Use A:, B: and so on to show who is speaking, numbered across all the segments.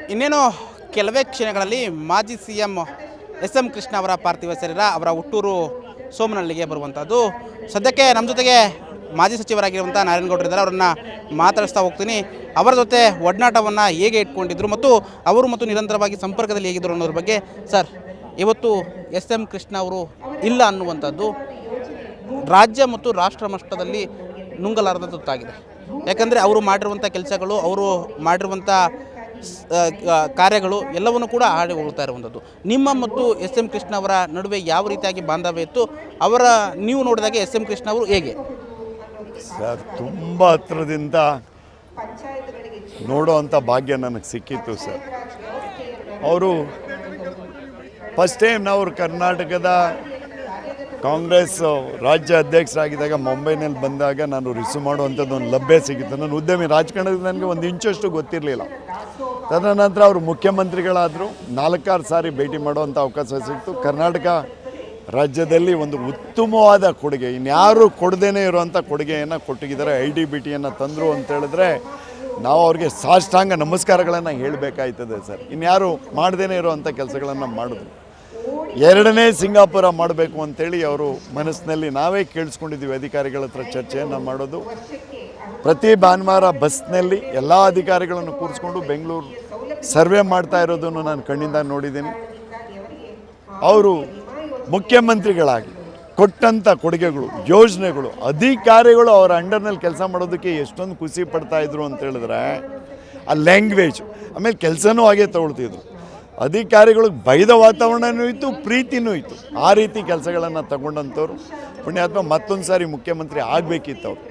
A: ಇನ್ನೇನು ಕೆಲವೇ ಕ್ಷಣಗಳಲ್ಲಿ ಮಾಜಿ C M S M Krishna ಅವರ ಪಾರ್ಥಿವ ಶರೀರ ಅವರ ಹುಟ್ಟೂರು ಸೋಮನಹಳ್ಳಿಗೆ ಬರುವಂಥದ್ದು. ಸದ್ಯಕ್ಕೆ ನಮ್ಮ ಜೊತೆಗೆ ಮಾಜಿ ಸಚಿವರಾಗಿರುವಂಥ ನಾರಾಯಣಗೌಡರು ಇದ್ದಾರೆ. ಅವರನ್ನು ಮಾತಾಡಿಸ್ತಾ ಹೋಗ್ತೀನಿ. ಅವರ ಜೊತೆ ಒಡನಾಟವನ್ನು ಹೇಗೆ ಇಟ್ಕೊಂಡಿದ್ರು ಮತ್ತು ಅವರು ಮತ್ತು ನಿರಂತರವಾಗಿ ಸಂಪರ್ಕದಲ್ಲಿ ಹೇಗಿದ್ದರು ಅನ್ನೋದ್ರ ಬಗ್ಗೆ ಸರ್, ಇವತ್ತು ಎಸ್ ಎಂ ಕೃಷ್ಣ ಅವರು ಇಲ್ಲ ಅನ್ನುವಂಥದ್ದು ರಾಜ್ಯ ಮತ್ತು ರಾಷ್ಟ್ರ ಮಟ್ಟದಲ್ಲಿ ನುಂಗಲಾರದ ತುತ್ತಾಗಿದೆ. ಯಾಕಂದರೆ ಅವರು ಮಾಡಿರುವಂಥ ಕೆಲಸಗಳು, ಅವರು ಮಾಡಿರುವಂಥ ಕಾರ್ಯಗಳು ಎಲ್ಲವನ್ನು ಕೂಡ ಹಾಡಿ ಹೋಗ್ತಾ ಇರುವಂಥದ್ದು. ನಿಮ್ಮ ಮತ್ತು ಎಸ್ ಎಂ ಕೃಷ್ಣ ಅವರ ನಡುವೆ ಯಾವ ರೀತಿಯಾಗಿ ಬಾಂಧವ್ಯ ಇತ್ತು? ಅವರ ನೀವು ನೋಡಿದಾಗ ಎಸ್ ಎಂ ಕೃಷ್ಣ ಅವರು ಹೇಗೆ?
B: ಸರ್, ತುಂಬ ಹತ್ರದಿಂದ ನೋಡೋವಂಥ ಭಾಗ್ಯ ನನಗೆ ಸಿಕ್ಕಿತ್ತು ಸರ್. ಅವರು ಫಸ್ಟ್ ಟೈಮ್ ನಾವು ಕರ್ನಾಟಕದ ಕಾಂಗ್ರೆಸ್ ರಾಜ್ಯ ಅಧ್ಯಕ್ಷರಾಗಿದ್ದಾಗ ಮುಂಬೈನಲ್ಲಿ ಬಂದಾಗ ನಾನು ರಿಸೀವ್ ಮಾಡುವಂಥದ್ದು ಒಂದು ಲಭ್ಯ ಸಿಗುತ್ತೆ ನನ್ನ ಉದ್ಯಮಿ ರಾಜಕಾರಣದಲ್ಲಿ ನನಗೆ ಒಂದು ಇಂಚಷ್ಟು ಗೊತ್ತಿರಲಿಲ್ಲ. ತದನಂತರ ಅವರು ಮುಖ್ಯಮಂತ್ರಿಗಳಾದರು. ನಾಲ್ಕಾರು ಸಾರಿ ಭೇಟಿ ಮಾಡುವಂಥ ಅವಕಾಶ ಸಿಕ್ತು. ಕರ್ನಾಟಕ ರಾಜ್ಯದಲ್ಲಿ ಒಂದು ಉತ್ತಮವಾದ ಕೊಡುಗೆ, ಇನ್ಯಾರು ಕೊಡದೇನೆ ಇರುವಂಥ ಕೊಡುಗೆಯನ್ನು ಕೊಟ್ಟಿದ್ದಾರೆ. ಐ ಡಿ ಬಿ ಟಿಯನ್ನು ತಂದರು ಅಂತೇಳಿದ್ರೆ ನಾವು ಅವ್ರಿಗೆ ಸಾಷ್ಟಾಂಗ ನಮಸ್ಕಾರಗಳನ್ನು ಹೇಳಬೇಕಾಯ್ತದೆ ಸರ್. ಇನ್ಯಾರು ಮಾಡದೇನೆ ಇರುವಂಥ ಕೆಲಸಗಳನ್ನು ಮಾಡಿದ್ರು. ಎರಡನೇ ಸಿಂಗಾಪುರ ಮಾಡಬೇಕು ಅಂತೇಳಿ ಅವರು ಮನಸ್ಸಿನಲ್ಲಿ ನಾವೇ ಕೇಳಿಸ್ಕೊಂಡಿದ್ದೀವಿ ಅಧಿಕಾರಿಗಳ ಹತ್ರ ಚರ್ಚೆಯನ್ನು ಮಾಡೋದು. ಪ್ರತಿ ಭಾನುವಾರ ಬಸ್ನಲ್ಲಿ ಎಲ್ಲ ಅಧಿಕಾರಿಗಳನ್ನು ಕೂರಿಸ್ಕೊಂಡು ಬೆಂಗಳೂರು ಸರ್ವೆ ಮಾಡ್ತಾ ಇರೋದನ್ನು ನಾನು ಕಣ್ಣಿಂದ ನೋಡಿದ್ದೀನಿ. ಅವರು ಮುಖ್ಯಮಂತ್ರಿಗಳಾಗಿ ಕೊಟ್ಟಂಥ ಕೊಡುಗೆಗಳು, ಯೋಜನೆಗಳು, ಅಧಿಕಾರಿಗಳು ಅವರ ಅಂಡರ್ನಲ್ಲಿ ಕೆಲಸ ಮಾಡೋದಕ್ಕೆ ಎಷ್ಟೊಂದು ಖುಷಿ ಪಡ್ತಾ ಇದ್ರು ಅಂತ ಹೇಳಿದ್ರೆ, ಆ ಲ್ಯಾಂಗ್ವೇಜ್ ಆಮೇಲೆ ಕೆಲಸನೂ ಹಾಗೆ ತಗೊಳ್ತಿದ್ರು. ಅಧಿಕಾರಿಗಳಿಗೆ ಬೈದ ವಾತಾವರಣನೂ ಇತ್ತು, ಪ್ರೀತಿನೂ ಇತ್ತು. ಆ ರೀತಿ ಕೆಲಸಗಳನ್ನು ತಗೊಂಡಂಥವ್ರು. ಪುಣ್ಯಾತ್ಮ ಮತ್ತೊಂದು ಸಾರಿ ಮುಖ್ಯಮಂತ್ರಿ ಆಗಬೇಕಿತ್ತು ಅವರು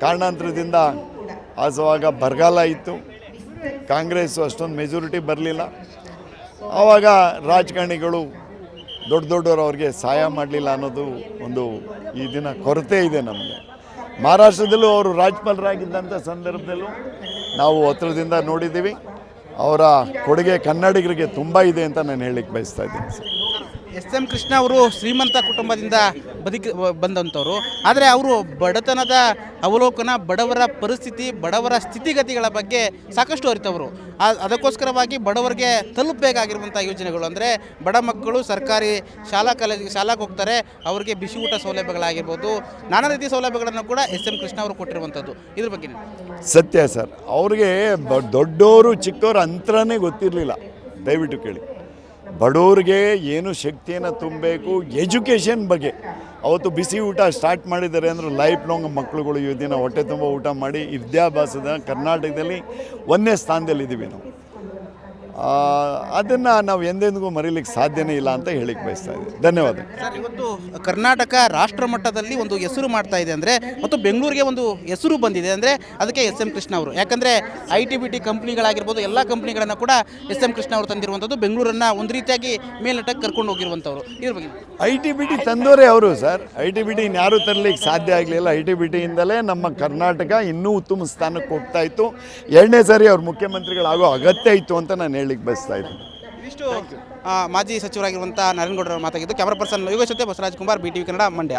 B: ಕಾರಣಾಂತರದಿಂದ ಆಸವಾಗ ಬರಗಾಲ ಇತ್ತು. ಕಾಂಗ್ರೆಸ್ಸು ಅಷ್ಟೊಂದು ಮೆಜಾರಿಟಿ ಬರಲಿಲ್ಲ. ಆವಾಗ ರಾಜಕಾರಣಿಗಳು ದೊಡ್ಡ ದೊಡ್ಡವರು ಅವ್ರಿಗೆ ಸಹಾಯ ಮಾಡಲಿಲ್ಲ ಅನ್ನೋದು ಒಂದು ಈ ದಿನ ಕೊರತೆ ಇದೆ ನಮಗೆ. ಮಹಾರಾಷ್ಟ್ರದಲ್ಲೂ ಅವರು ರಾಜ್ಯಪಾಲರಾಗಿದ್ದಂಥ ಸಂದರ್ಭದಲ್ಲೂ ನಾವು ಹತ್ರದಿಂದ ನೋಡಿದ್ದೀವಿ. ಅವರ ಕೊಡುಗೆ ಕನ್ನಡಿಗರಿಗೆ ತುಂಬ ಇದೆ ಅಂತ ನಾನು ಹೇಳಲಿಕ್ಕೆ ಬಯಸ್ತಾ ಇದ್ದೀನಿ ಸರ್.
A: ಎಸ್ ಎಂ ಕೃಷ್ಣ ಅವರು ಶ್ರೀಮಂತ ಕುಟುಂಬದಿಂದ ಬದುಕಿ ಬಂದಂಥವರು. ಆದರೆ ಅವರು ಬಡತನದ ಅವಲೋಕನ, ಬಡವರ ಪರಿಸ್ಥಿತಿ, ಬಡವರ ಸ್ಥಿತಿಗತಿಗಳ ಬಗ್ಗೆ ಸಾಕಷ್ಟು ಅರಿತವರು. ಅದಕ್ಕೋಸ್ಕರವಾಗಿ ಬಡವರಿಗೆ ತಲುಪಬೇಕಾಗಿರುವಂಥ ಯೋಜನೆಗಳು ಅಂದರೆ ಬಡ ಮಕ್ಕಳು ಸರ್ಕಾರಿ ಶಾಲಾ ಕಾಲೇಜಿಗೆ ಶಾಲಾಗೆ ಹೋಗ್ತಾರೆ, ಅವರಿಗೆ ಬಿಸಿ ಊಟ ಸೌಲಭ್ಯಗಳಾಗಿರ್ಬೋದು, ನಾನಾ ರೀತಿಯ ಸೌಲಭ್ಯಗಳನ್ನು ಕೂಡ ಎಸ್ ಎಂ ಕೃಷ್ಣ ಅವರು ಕೊಟ್ಟಿರುವಂಥದ್ದು. ಇದ್ರ ಬಗ್ಗೆ
B: ಸತ್ಯ ಸರ್. ಅವ್ರಿಗೆ ದೊಡ್ಡವರು ಚಿಕ್ಕವರು ಅಂತರನೇ ಗೊತ್ತಿರಲಿಲ್ಲ. ದಯವಿಟ್ಟು ಕೇಳಿ. ಬಡವ್ರಿಗೆ ಏನು ಶಕ್ತಿಯನ್ನು ತುಂಬಬೇಕು? ಎಜುಕೇಷನ್ ಬಗ್ಗೆ. ಅವತ್ತು ಬಿಸಿ ಊಟ ಸ್ಟಾರ್ಟ್ ಮಾಡಿದ್ದಾರೆ ಅಂದರೆ ಲೈಫ್ ಲಾಂಗ್ ಮಕ್ಕಳುಗಳು ಈ ದಿನ ಹೊಟ್ಟೆ ತುಂಬ ಊಟ ಮಾಡಿ ವಿದ್ಯಾಭ್ಯಾಸದ ಕರ್ನಾಟಕದಲ್ಲಿ ಒಂದನೇ ಸ್ಥಾನದಲ್ಲಿದ್ದೀವಿ ನಾವು. ಅದನ್ನು ನಾವು ಎಂದೆಂದಿಗೂ ಮರೀಲಿಕ್ಕೆ ಸಾಧ್ಯನೇ ಇಲ್ಲ ಅಂತ ಹೇಳಿಕ್ ಬಯಸ್ತಾ ಇದ್ದೀನಿ. ಧನ್ಯವಾದ.
A: ಸರ್ ಇವತ್ತು ಕರ್ನಾಟಕ ರಾಷ್ಟ್ರ ಮಟ್ಟದಲ್ಲಿ ಒಂದು ಹೆಸರು ಮಾಡ್ತಾ ಇದೆ ಅಂದರೆ ಮತ್ತು ಬೆಂಗಳೂರಿಗೆ ಒಂದು ಹೆಸರು ಬಂದಿದೆ ಅಂದರೆ ಅದಕ್ಕೆ ಎಸ್ ಎಂ ಕೃಷ್ಣ ಅವರು. ಯಾಕಂದರೆ ಐ ಟಿ ಬಿ ಟಿ ಕಂಪ್ನಿಗಳಾಗಿರ್ಬೋದು ಎಲ್ಲ ಕಂಪ್ನಿಗಳನ್ನು ಕೂಡ ಎಸ್ ಎಂ ಕೃಷ್ಣ ಅವರು ತಂದಿರುವಂಥದ್ದು ಬೆಂಗಳೂರನ್ನ ಒಂದು ರೀತಿಯಾಗಿ ಮೇಲ್ನಟಕ್ಕೆ ಕರ್ಕೊಂಡು ಹೋಗಿರುವಂಥವ್ರು. ಇದ್ರ ಬಗ್ಗೆ.
B: ಐ ಟಿ ಬಿ ಟಿ ತಂದೋರೇ ಅವರು sir. I T B T ಯಾರು ತರಲಿಕ್ಕೆ ಸಾಧ್ಯ ಆಗಲಿಲ್ಲ. ಐ ಟಿ ಬಿ ಟಿಯಿಂದಲೇ ನಮ್ಮ ಕರ್ನಾಟಕ ಇನ್ನೂ ಉತ್ತಮ ಸ್ಥಾನಕ್ಕೆ ಹೋಗ್ತಾ ಇತ್ತು. ಎರಡನೇ ಸಾರಿ ಅವ್ರ ಮುಖ್ಯಮಂತ್ರಿಗಳಾಗೋ ಅಗತ್ಯ ಇತ್ತು ಅಂತ ನಾನು ಹೇಳಲಿಕ್ಕೆ ಬಯಸ್ತಾ ಇದ್ದೀನಿ.
A: ಇಷ್ಟು ಮಾಜಿ ಸಚಿವರಾಗಿರುವಂಥ ನಾರಾಯಣಗೌಡರ ಮಾತಾಗಿದ್ದು, ಕ್ಯಾಮರಾ ಪರ್ಸನ್ ಯೋಗೇಶ್ ಜೊತೆ ಬಸವರಾಜ್ ಕುಮಾರ್, ಬಿ ಕನ್ನಡ, ಮಂಡ್ಯ.